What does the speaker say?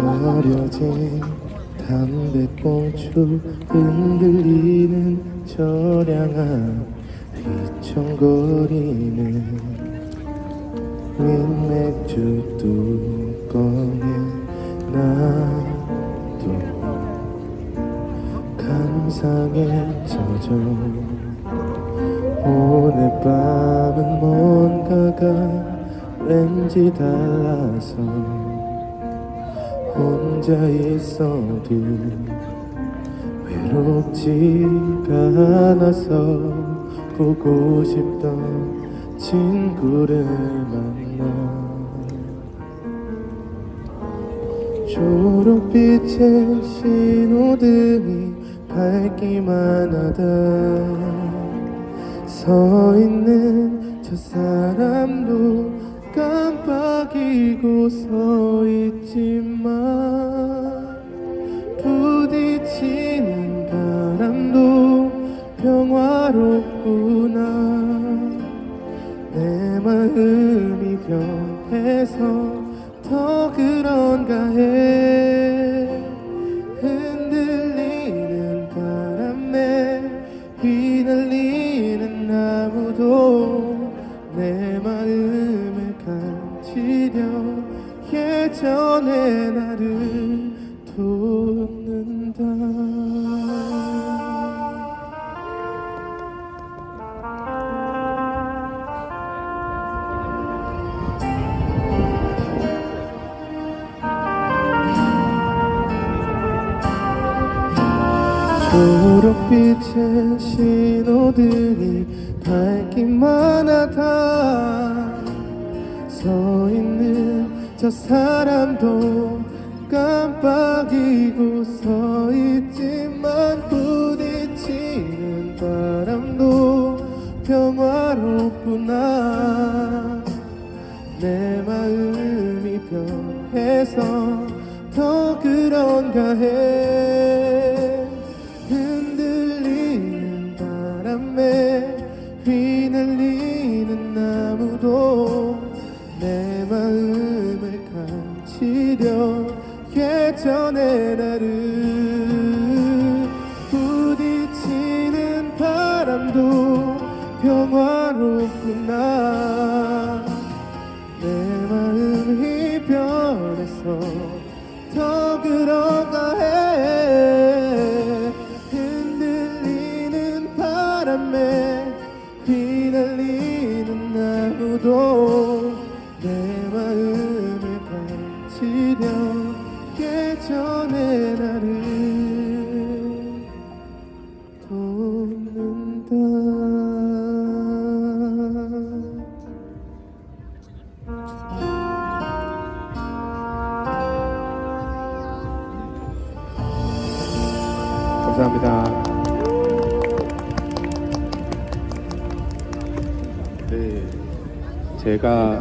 버려진 담배꽁초 흔들리는 저량한 휘청거리는 윗맥주 뚜껑에 나도 감상에 젖어 오늘 밤은 뭔가가 왠지 달라서 혼자 있어도 외롭지가 않아서 보고 싶던 친구를 만나 초록빛의 신호등이 밝기만 하다 서 있는 저 사람도 깜빡이고 서 있지만 부딪히는 바람도 평화롭구나. 내 마음이 변해서 더 그런가 해. 흔들리는 바람에 휘날리는 나무도 예전의 나를 돋는다. 초록빛의 신호등이 밝기만 하다. 서 있는 저 사람도 깜빡이고 서 있지만 부딪히는 바람도 평화롭구나. 내 마음이 변해서 더 그런가 해 전의 나를 부딪히는 바람도 평화롭구나. 내 마음이 변해서 더 그런가 해. 흔들리는 바람에 휘날리는 나무도 내 마음을 예 전의 나를 돋는다 감사합니다. 네, 제가